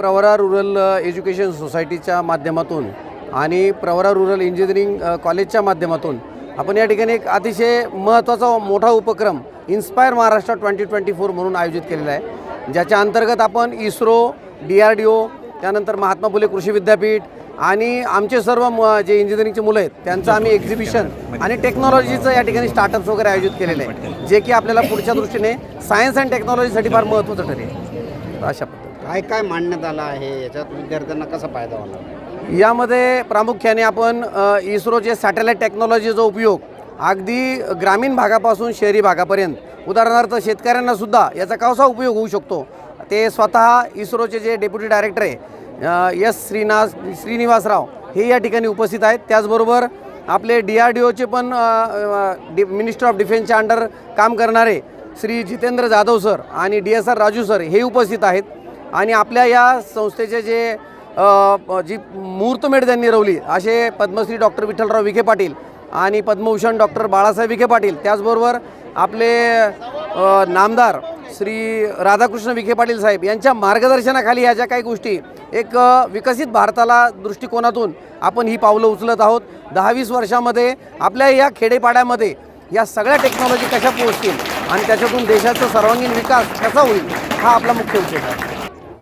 Pravara rural education सोसायटीच्या माध्यमातून आणि प्रवरा रुरल इंजिनिअरिंग कॉलेजच्या माध्यमातून आपण या ठिकाणी एक अतिशय महत्त्वाचा मोठा उपक्रम inspire Maharashtra twenty twenty four म्हणून आयोजित केलेला आहे. ज्याच्या अंतर्गत आपण ISRO D R D O त्यानंतर महात्मा फुले कृषी विद्यापीठ आणि आमचे सर्व म- जे इंजिनिअरिंगचे मुलं आहेत त्यांचं आम्ही एक्झिबिशन आणि टेक्नॉलॉजीचं या ठिकाणी स्टार्टअप्स वगैरे आयोजित केलेलं आहे जे की आपल्याला पुढच्या दृष्टीने सायन्स अँड टेक्नॉलॉजीसाठी फार महत्त्वाचं ठरेल. अशा पद्धती काय काय मांडण्यात आलं आहे? याच्यात विद्यार्थ्यांना कसा फायदा होणार? यामध्ये प्रामुख्याने आपण इस्रोचे सॅटेलाईट टेक्नॉलॉजीचा उपयोग अगदी ग्रामीण भागापासून शहरी भागापर्यंत उदाहरणार्थ शेतकऱ्यांनासुद्धा याचा कसा उपयोग होऊ शकतो? ते स्वतः इस्रोचे जे डेप्युटी डायरेक्टर आहे एस श्रीनाथ श्रीनिवासराव हे या ठिकाणी उपस्थित आहेत. त्याचबरोबर आपले डी आर डी ओचे पण डि मिनिस्टर ऑफ डिफेन्सच्या अंडर काम करणारे श्री जितेंद्र जाधव सर आणि D S R Raju sir हे उपस्थित आहेत. आणि आपल्या या संस्थेचे जे जी मुहूर्तमेढ त्यांनी रवली असे पद्मश्री डॉक्टर विठ्ठलराव विखे पाटील आणि पद्मभूषण डॉक्टर बाळासाहेब विखे पाटील त्याचबरोबर आपले नामदार श्री राधाकृष्ण विखे पाटील साहेब यांच्या मार्गदर्शनाखाली ह्या ज्या काही गोष्टी एक विकसित भारताला दृष्टिकोनातून आपण ही पावलं उचलत आहोत. दहा वीस वर्षामध्ये आपल्या या खेडेपाड्यामध्ये या सगळ्या टेक्नॉलॉजी कशा पोहोचतील आणि त्याच्यातून देशाचा सर्वांगीण विकास कसा होईल हा आपला मुख्य उद्देश आहे.